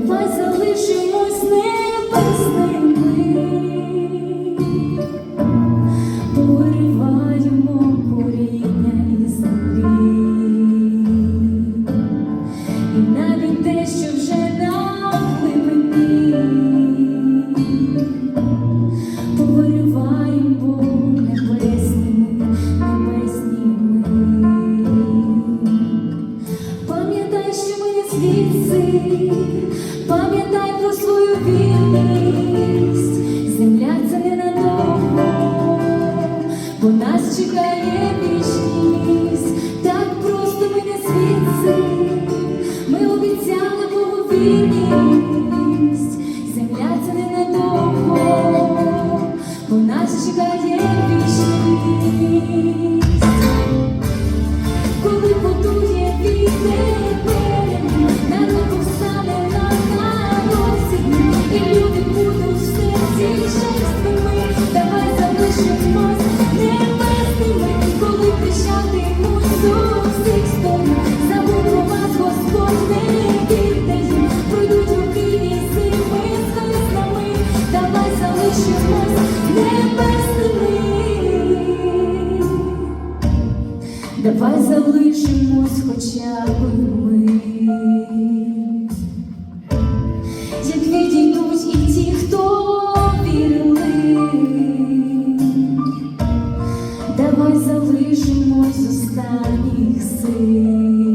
Давай залишимось не. Thank you. давай залишимось хоча б ми, як відійдуть і ті, хто вірили, давай залишимось останніх сил.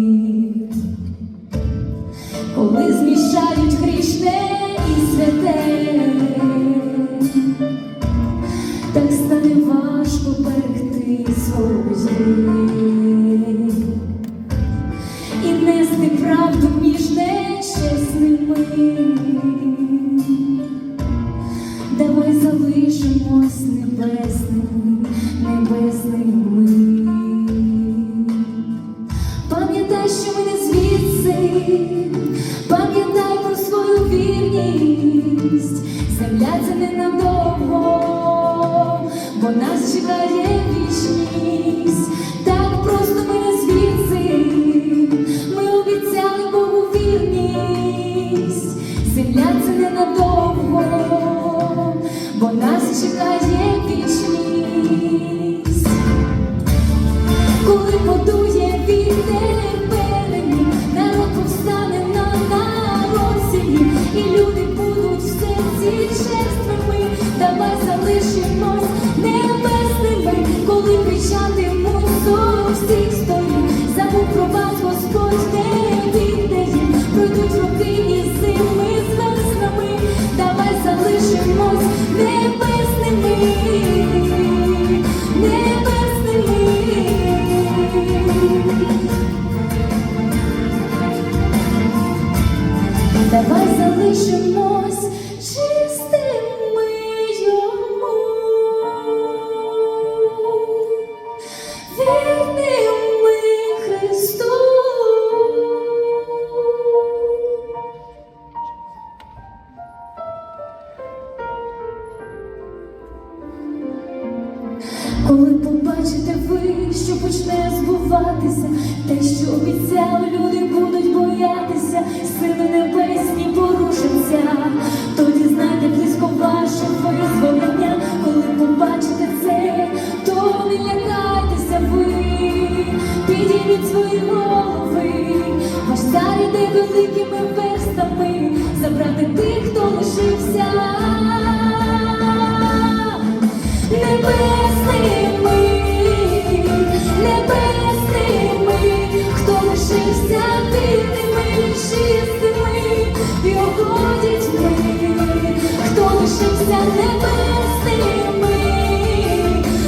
давай залишимось небесними, небесними. Пам'ятай, що ми звідси, пам'ятай свою вірність, земля не надовго, бо нас чекає вічність.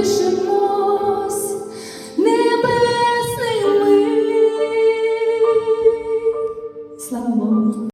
为什么